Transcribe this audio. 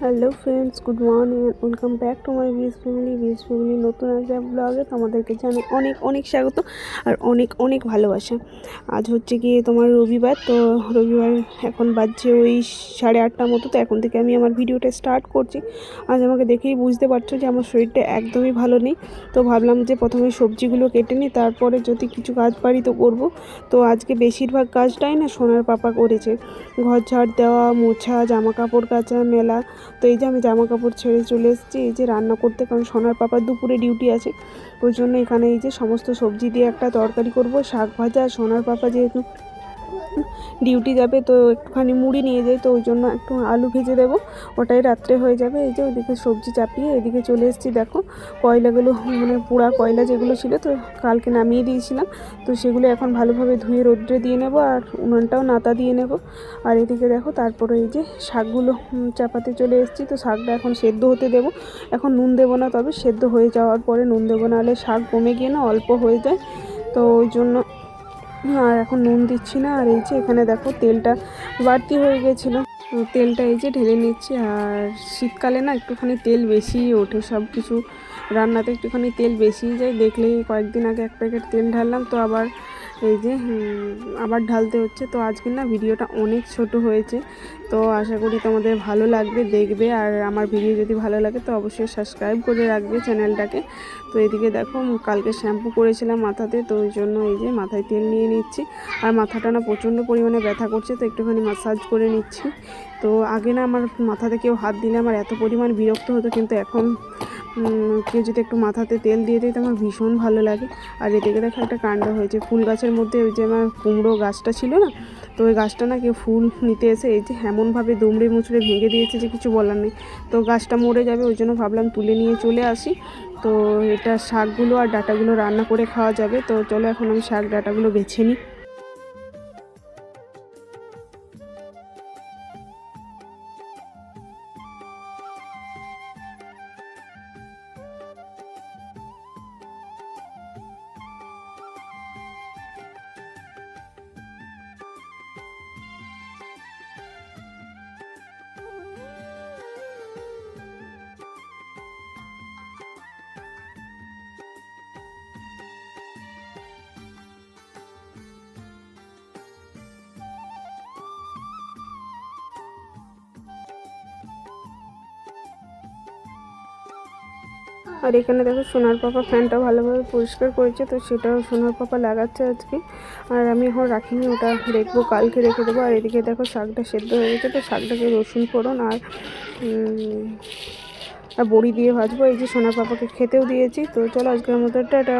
Hello friends good morning welcome back to my BS family BS family নতুন একটা ব্লগে তোমাদেরকে জানি অনেক অনেক স্বাগত আর অনেক অনেক ভালোবাসা। আজ হচ্ছে গিয়ে তোমার রবিবার, তো রবিবার এখন বাজছে ওই সাড়ে আটটার মতো, তো এখন থেকে আমি আমার ভিডিওটা স্টার্ট করছি। আজ আমাকে দেখেই বুঝতে পারছ যে আমার শরীরটা একদমই ভালো নেই। তো ভাবলাম যে প্রথমে সবজিগুলো কেটে নিই, তারপরে যদি কিছু কাজ পারি তো করব। তো আজকে বেশিরভাগ কাজটাই না সোনার পাপা করেছে। ঘর ঝাড় দেওয়া, মোছা জামা কাপড় কাচা, মেলা তো এই যে আমি জামা কাপড় ছেড়ে চলে এসেছি, এই যে রান্না করতে, কারণ সোনার পাপার দুপুরে ডিউটি আছে, ওই জন্য এখানে এই যে সমস্ত সবজি দিয়ে একটা তরকারি করব, শাক ভাজা সোনার পাপা যেহেতু ডিউটি যাবে, তো একটুখানি মুড়ি নিয়ে যাই, তো ওই জন্য একটু আলু ভেজে দেবো। ওটাই রাত্রে হয়ে যাবে, এই যে ওইদিকে সবজি চাপিয়ে এদিকে চলে এসেছি, দেখো। কয়লাগুলো মানে পোড়া কয়লা যেগুলো ছিল, তো কালকে নামিয়ে দিয়েছিলাম। তো সেগুলো এখন ভালোভাবে ধুয়ে রোদ্রে দিয়ে নেব আর উনুনটাও নাতা দিয়ে নেব। আর এদিকে দেখো, তারপরে এই যে শাকগুলো চাপাতে চলে এসেছি, তো শাকটা এখন সেদ্ধ হতে দেবো। এখন নুন দেবো না, তবে সেদ্ধ হয়ে যাওয়ার পরে নুন দেবো, নাহলে শাক কমে গিয়ে না অল্প হয়ে যায়। তো ওই জন্য আর এখন নুন দিচ্ছি না, আর এই যে এখানে দেখো তেলটা বাড়তি হয়ে গেছিল। তেলটা এই যে ঢেলে নিচ্ছি, আর শীতকালে না একটুখানি তেল বেশি ওঠে, সব কিছু রান্নাতে একটুখানি তেল বেশি যায়। দেখলেই কয়েকদিন আগে এক প্যাকেট তেল ঢাললাম, তো আবার এই যে আবার ঢালতে হচ্ছে। তো আজকে না ভিডিওটা অনেক ছোট হয়েছে। তো আশা করি তোমাদের ভালো লাগবে, দেখবে। আর আমার ভিডিও যদি ভালো লাগে তো অবশ্যই সাবস্ক্রাইব করে রাখবে চ্যানেলটাকে তো এদিকে দেখো কালকে শ্যাম্পু করেছিলাম মাথাতে। তো ওই জন্য এই যে মাথায় তেল নিয়ে নিচ্ছি। আর মাথাটা না প্রচণ্ড পরিমাণে ব্যথা করছে, তো একটুখানি মাসাজ করে নিচ্ছি। তো আগে না আমার মাথাতে কেউ হাত দিলে আমার এত পরিমাণ বিরক্ত হতো, কিন্তু এখন কেউ যদি একটু মাথাতে তেল দিয়ে দেয়, তো আমার ভীষণ ভালো লাগে। আর এদিকে দেখো একটা কাণ্ড হয়েছে। ফুল গাছের মধ্যে ওই যে আমার কুমড়ো গাছটা ছিল না, তো ওই গাছটা না কেউ ফুল নিতে এসে এই যে এমনভাবে দুমড়ে মুচড়ে ভেঙে দিয়েছে যে কিছু বলার নেই। তো গাছটা মরে যাবে, ওই জন্য ভাবলাম তুলে নিয়ে চলে আসি। তো এটা শাকগুলো আর ডাটাগুলো রান্না করে খাওয়া যাবে। তো চলো এখন আমি শাক ডাটাগুলো বেছে নিই। আর এখানে দেখো সোনার পাপা ফ্যানটা ভালোভাবে পরিষ্কার করেছে, তো সেটাও সোনার পাপা লাগাচ্ছে আজকে। আর আমি এখন রাখিনি, ওটা দেখব, কালকে রেখে দেবো। আর এদিকে দেখো শাকটা সেদ্ধ হয়ে গেছে, তো শাকটাকে রসুন ফোড়ন আর বড়ি দিয়ে ভাজবো। এই যে সোনার পাপাকে খেতেও দিয়েছি, তো চলো আজকের মতো, টাটা।